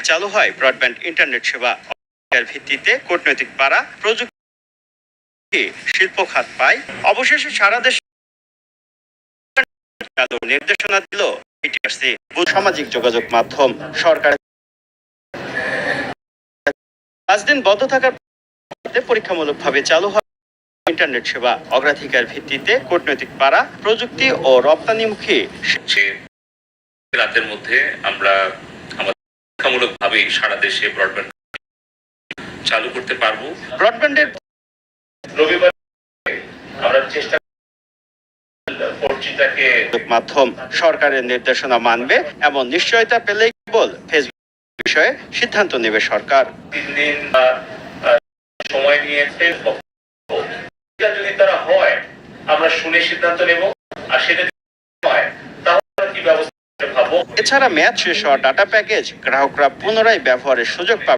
চালু হয় broadband internet সেবা ভিত্তিতে কূটনৈতিক পাড়া, প্রযুক্তি, শিল্প খাত পায়। অবশেষে সারা দেশে নির্দেশনা দিল সামাজিক যোগাযোগ মাধ্যম সরকার। পাঁচ দিন বন্ধ থাকার পরে পরীক্ষামূলকভাবে চালু হয়। ইন্টারনেট সেবা অগ্রাধিকার ভিত্তিতে কূটনৈতিক পাড়া প্রযুক্তি ও রপ্তানিমুখী রাতের মধ্যে আমরা আমাদের পরীক্ষামূলক সারা দেশে ব্রডব্যান্ড চালু করতে পারব। ব্রডব্যান্ডের রবিবার আমরা চেষ্টা মাধ্যম সরকারের নির্দেশনা মানবে এমন নিশ্চয়তা পেলেই কেবল ফেসবুক বিষয়ে সিদ্ধান্ত নেবে সরকার। তিন দিন যদি তারা হয়, আমরা শুনে সিদ্ধান্ত নেব, আর সেটা হয়, তাহলে কি ব্যবস্থা এছাড়া ম্যাচ শেষ হওয়া ডাটা প্যাকেজ গ্রাহকরা পুনরায় ব্যবহারের সুযোগ পাবে।